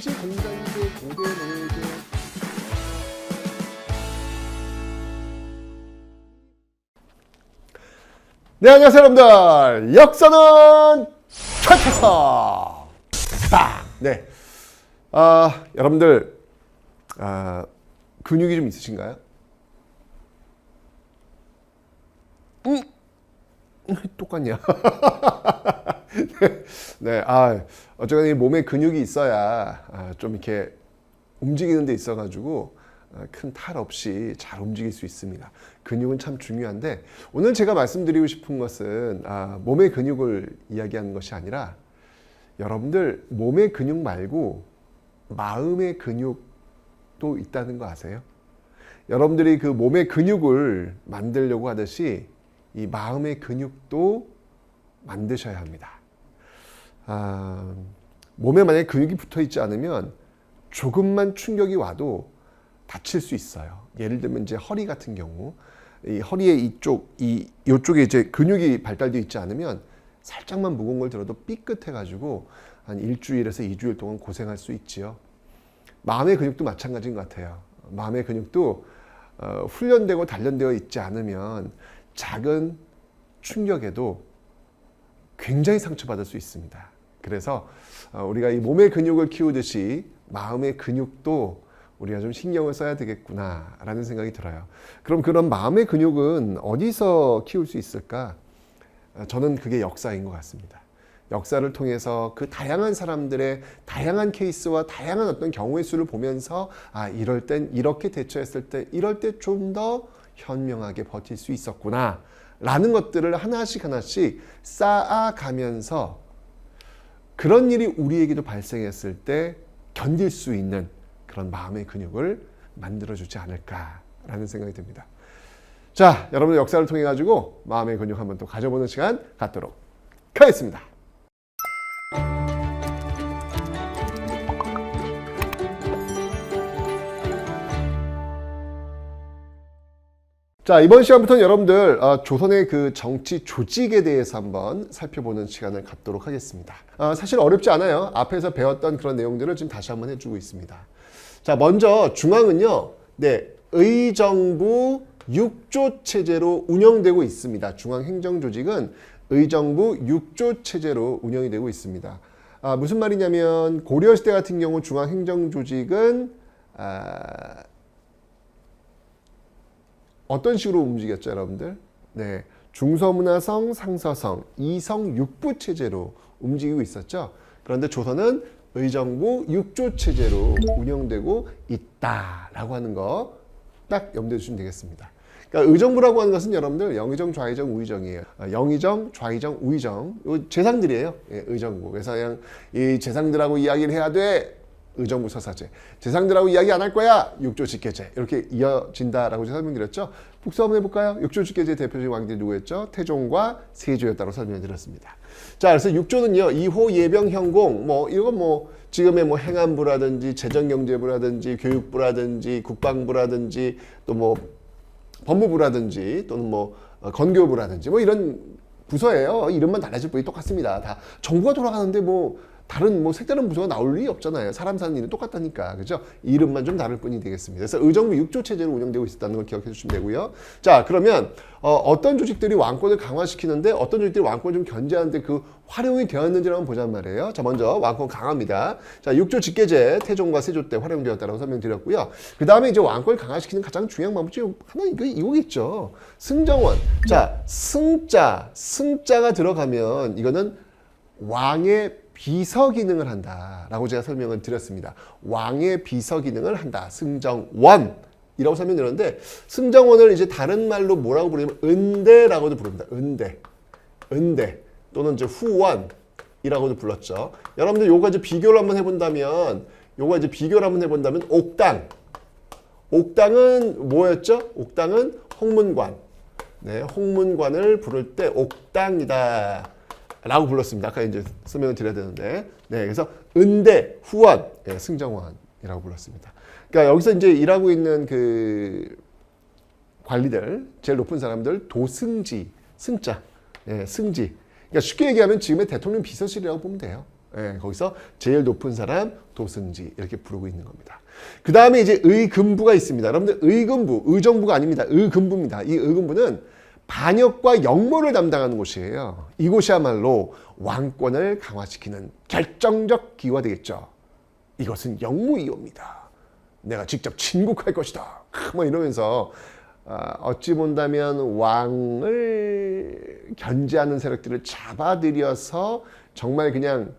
당시 공장제 고대 노예제 네 안녕하세요 여러분들 역사는 빵! 네 아, 여러분들 아, 근육이 좀 있으신가요? 음, 똑같냐? 네, 네, 아, 이 몸에 근육이 있어야 아, 좀 이렇게 움직이는 데 있어가지고 아, 큰탈 없이 잘 움직일 수 있습니다. 근육은 참 중요한데 오늘 제가 말씀드리고 싶은 것은 아, 몸의 근육을 이야기하는 것이 아니라 여러분들 몸의 근육 말고 마음의 근육도 있다는 거 아세요? 여러분들이 그 몸의 근육을 만들려고 하듯이 이 마음의 근육도 만드셔야 합니다. 아, 몸에 만약에 근육이 붙어 있지 않으면 조금만 충격이 와도 다칠 수 있어요. 예를 들면 이제 허리 같은 경우 이 허리의 이쪽 이 이쪽에 이제 근육이 발달되어 있지 않으면 살짝만 무거운 걸 들어도 삐끗해 가지고 한 일주일에서 이주일 동안 고생할 수 있지요. 마음의 근육도 마찬가지인 것 같아요. 마음의 근육도 어, 훈련되고 단련되어 있지 않으면 작은 충격에도 굉장히 상처받을 수 있습니다. 그래서 어, 우리가 이 몸의 근육을 키우듯이 마음의 근육도 우리가 좀 신경을 써야 되겠구나라는 생각이 들어요. 그럼 그런 마음의 근육은 어디서 키울 수 있을까? 어, 저는 그게 역사인 것 같습니다. 역사를 통해서 그 다양한 사람들의 다양한 케이스와 다양한 어떤 경우의 수를 보면서 아 이럴 땐 이렇게 대처했을 때 이럴 때 좀 더 현명하게 버틸 수 있었구나 라는 것들을 하나씩 하나씩 쌓아가면서 그런 일이 우리에게도 발생했을 때 견딜 수 있는 그런 마음의 근육을 만들어주지 않을까라는 생각이 듭니다. 자, 여러분의 역사를 통해 가지고 마음의 근육 한번 또 가져보는 시간 갖도록 하겠습니다. 자 이번 시간부터는 여러분들 어, 조선의 그 정치 조직에 대해서 한번 살펴보는 시간을 갖도록 하겠습니다. 어, 사실 어렵지 않아요. 앞에서 배웠던 그런 내용들을 지금 다시 한번 해주고 있습니다. 자 먼저 중앙은요, 네 의정부 6조 체제로 운영되고 있습니다. 중앙 행정 조직은 의정부 6조 체제로 운영이 되고 있습니다. 아, 무슨 말이냐면 고려 시대 같은 경우 중앙 행정 조직은 아, 어떤 식으로 움직였죠, 여러분들? 네. 중서문화성, 상서성, 이성 육부 체제로 움직이고 있었죠. 그런데 조선은 의정부 육조 체제로 운영되고 있다라고 하는 거 딱 염두에 두시면 되겠습니다. 그러니까 의정부라고 하는 것은 여러분들 영의정, 좌의정, 우의정이에요. 어, 영의정, 좌의정, 우의정 요 재상들이에요. 예, 의정부. 그래서 그냥 이 재상들하고 이야기를 해야 돼. 의정부 서사제. 재상들하고 이야기 안 할 거야. 육조 직계제. 이렇게 이어진다라고 제가 설명드렸죠. 북서 한번 해볼까요? 육조 직계제 대표적인 왕들이 누구였죠? 태종과 세조였다고 설명드렸습니다. 자, 그래서 육조는요. 이호 예병 현공 뭐 이건 뭐 지금의 뭐 행안부라든지 재정경제부라든지 교육부라든지 국방부라든지 또 뭐 법무부라든지 또는 뭐 어, 건교부라든지 뭐 이런 부서예요. 이름만 달라질 뿐이 똑같습니다. 다 정부가 돌아가는데 뭐 다른 뭐 색다른 부서가 나올 일이 없잖아요. 사람 사는 일은 똑같다니까. 그죠? 이름만 좀 다를 뿐이 되겠습니다. 그래서 의정부 6조 체제로 운영되고 있었다는 걸 기억해 주시면 되고요. 자, 그러면 어, 떤 조직들이 왕권을 강화시키는데 어떤 조직들이 왕권을 좀 견제하는데 그 활용이 되었는지를 한번 보자는 말이에요. 자, 먼저 왕권 강화입니다. 자, 6조 직계제 태종과 세조 때 활용되었다고 설명드렸고요. 그 다음에 이제 왕권을 강화시키는 가장 중요한 방법 중에 하나 이거 이거겠죠. 승정원. 자, 승자, 승자가 들어가면 이거는 왕의 비서 기능을 한다라고 제가 설명을 드렸습니다. 왕의 비서 기능을 한다. 승정원. 이라고 설명드렸는데 승정원을 이제 다른 말로 뭐라고 부르냐면 은대라고도 부릅니다. 은대. 은대 또는 이제 후원이라고도 불렀죠. 여러분들 요거 이제 비교를 한번 해본다면 요거 이제 비교를 한번 해본다면 옥당. 옥당은 뭐였죠? 옥당은 홍문관. 네, 홍문관을 부를 때 옥당이다. 라고 불렀습니다. 아까 이제 설명을 드려야 되는데. 네, 그래서 은대, 후원, 네, 승정원이라고 불렀습니다. 그러니까 여기서 이제 일하고 있는 그 관리들, 제일 높은 사람들, 도승지, 승자, 예, 승지. 그러니까 쉽게 얘기하면 지금의 대통령 비서실이라고 보면 돼요. 예, 거기서 제일 높은 사람 도승지 이렇게 부르고 있는 겁니다. 그 다음에 이제 의금부가 있습니다. 여러분들 의금부, 의정부가 아닙니다. 의금부입니다. 이 의금부는 반역과 역모를 담당하는 곳이에요. 이곳이야말로 왕권을 강화시키는 결정적 기화 되겠죠. 이것은 영무이호입니다. 내가 직접 진국할 것이다. 뭐 이러면서 아, 어찌 본다면 왕을 견제하는 세력들을 잡아들여서 정말 그냥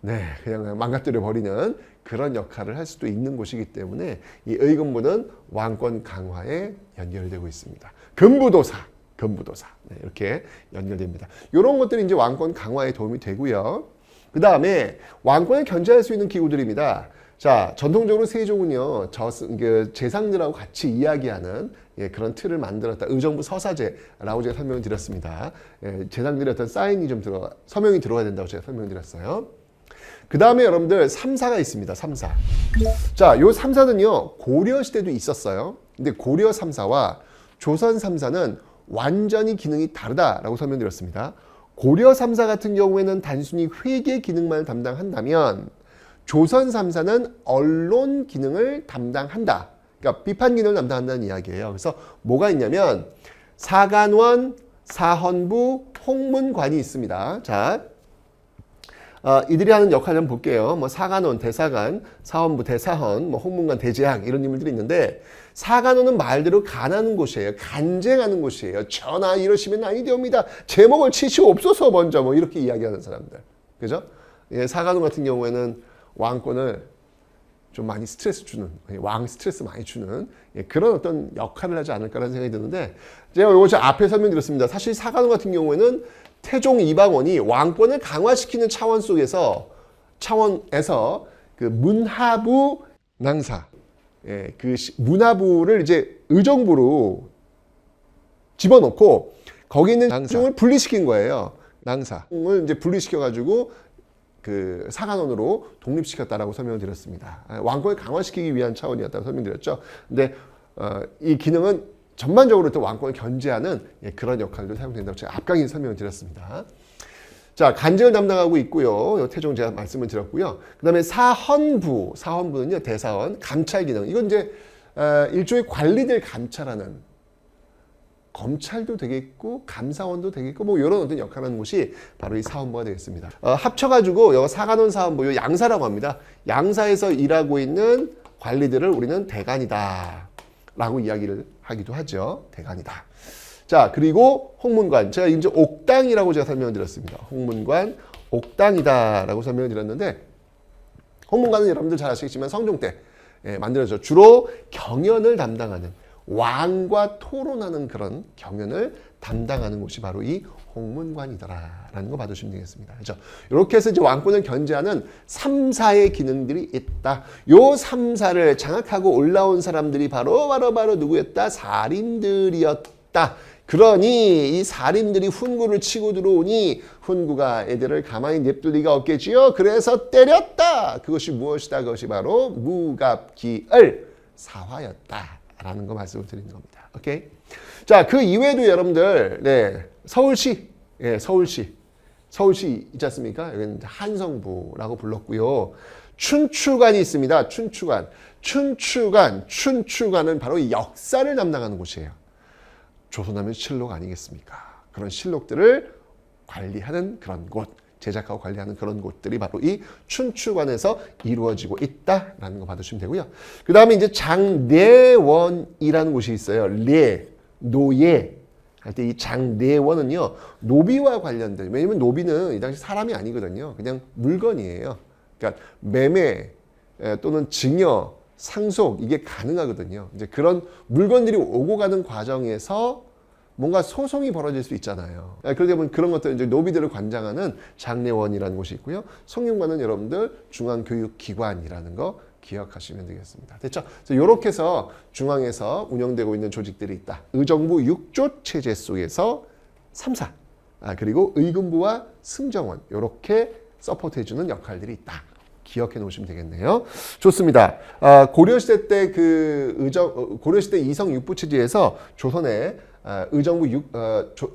네 그냥 망가뜨려 버리는 그런 역할을 할 수도 있는 곳이기 때문에 이 의금부는 왕권 강화에 연결되고 있습니다. 금부도사, 금부도사 네, 이렇게 연결됩니다. 이런 것들이 이제 왕권 강화에 도움이 되고요. 그 다음에 왕권을 견제할 수 있는 기구들입니다. 자, 전통적으로 세종은요, 저, 그 재상들하고 같이 이야기하는 예, 그런 틀을 만들었다. 의정부 서사제라고 제가 설명을 드렸습니다. 예, 재상들의 어떤 사인이 좀 들어, 서명이 들어가야 된다고 제가 설명을 드렸어요. 그 다음에 여러분들 3사가 있습니다. 3사. 자, 요 3사는요, 고려 시대도 있었어요. 근데 고려 3사와 조선 3사는 완전히 기능이 다르다라고 설명드렸습니다. 고려 3사 같은 경우에는 단순히 회계 기능만 담당한다면 조선 3사는 언론 기능을 담당한다. 그러니까 비판 기능을 담당한다는 이야기예요. 그래서 뭐가 있냐면 사간원, 사헌부, 홍문관이 있습니다. 자, 어, 이들이 하는 역할을 한번 볼게요. 뭐 사간원, 대사관, 사헌부, 대사헌, 뭐 홍문관, 대제학 이런 인물들이 있는데 사간원은 말대로 간하는 곳이에요. 간쟁하는 곳이에요. 전하 이러시면 아니 되옵니다. 제목을 치시옵소서 먼저 뭐 이렇게 이야기하는 사람들. 그죠? 예, 사간원 같은 경우에는 왕권을 좀 많이 스트레스 주는 예, 왕 스트레스 많이 주는 예, 그런 어떤 역할을 하지 않을까라는 생각이 드는데 제가 저 앞에 설명드렸습니다. 사실 사간원 같은 경우에는 태종 이방원이 왕권을 강화시키는 차원 속에서 차원에서 그 문하부 낭사 예, 그 시- 문하부를 이제 의정부로 집어넣고 거기 있는 낭사를 분리시킨 거예요. 낭사를 이제 분리시켜 가지고 그 사관원으로 독립시켰다라고 설명을 드렸습니다. 아, 왕권을 강화시키기 위한 차원이었다고 설명드렸죠. 근데 어, 이 기능은 전반적으로 또 왕권을 견제하는 예, 그런 역할도 사용된다고 제가 앞강의 설명을 드렸습니다. 자, 간증을 담당하고 있고요. 요 태종 제가 말씀을 드렸고요. 그 다음에 사헌부, 사헌부는요 대사원 감찰 기능. 이건 이제 어, 일종의 관리들 감찰하는 검찰도 되겠고 감사원도 되겠고 뭐 이런 어떤 역할을 하는 곳이 바로 이 사원부가 되겠습니다. 어, 합쳐가지고 여기 사관원 사원부 요 양사라고 합니다. 양사에서 일하고 있는 관리들을 우리는 대관이다 라고 이야기를 하기도 하죠. 대관이다. 자 그리고 홍문관 제가 이제 옥당이라고 제가 설명드렸습니다. 홍문관 옥당이다 라고 설명드렸는데 홍문관은 여러분들 잘 아시겠지만 성종 때 예, 만들어져 주로 경연을 담당하는 왕과 토론하는 그런 경연을 담당하는 곳이 바로 이 홍문관이다라는 거 봐두시면 되겠습니다. 그렇죠? 이렇게 해서 이제 왕권을 견제하는 3사의 기능들이 있다. 요 3사를 장악하고 올라온 사람들이 바로 바로 바로 누구였다? 살인들이었다. 그러니 이 살인들이 훈구를 치고 들어오니 훈구가 애들을 가만히 냅둘 리가 없겠지요. 그래서 때렸다. 그것이 무엇이다? 그것이 바로 무갑기을 사화였다라는 거 말씀을 드리는 겁니다. 오케이. 자, 그 이외에도 여러분들, 네, 서울시, 예, 서울시, 서울시 있지 않습니까? 여기는 한성부라고 불렀고요. 춘추관이 있습니다. 춘추관, 춘추관, 춘추관은 바로 이 역사를 담당하는 곳이에요. 조선하면 실록 아니겠습니까? 그런 실록들을 관리하는 그런 곳, 제작하고 관리하는 그런 곳들이 바로 이 춘추관에서 이루어지고 있다라는 거 받으시면 되고요. 그 다음에 이제 장내원이라는 곳이 있어요. 례, 노예. 할 때 이 장내원은요, 노비와 관련된, 왜냐면 노비는 이 당시 사람이 아니거든요. 그냥 물건이에요. 그러니까 매매 에, 또는 증여, 상속 이게 가능하거든요. 이제 그런 물건들이 오고 가는 과정에서 뭔가 소송이 벌어질 수 있잖아요. 예, 그러다 보면 그런 것들 이제 노비들을 관장하는 장례원이라는 곳이 있고요. 성균관은 여러분들 중앙교육기관이라는 거 기억하시면 되겠습니다. 됐죠? 이렇게 해서 중앙에서 운영되고 있는 조직들이 있다. 의정부 6조 체제 속에서 3사 아, 그리고 의금부와 승정원 이렇게 서포트해주는 역할들이 있다. 기억해 놓으시면 되겠네요. 좋습니다. 아, 고려시대 때 그 의정 어, 고려시대 이성 육부 체제에서 조선의 아, 의정부 육 어, 조,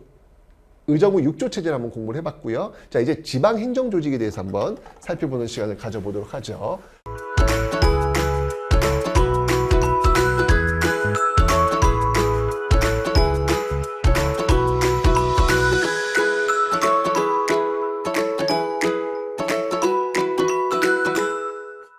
의정부 6조 체제를 한번 공부를 해봤고요. 자, 이제 지방 행정 조직에 대해서 한번 살펴보는 시간을 가져보도록 하죠.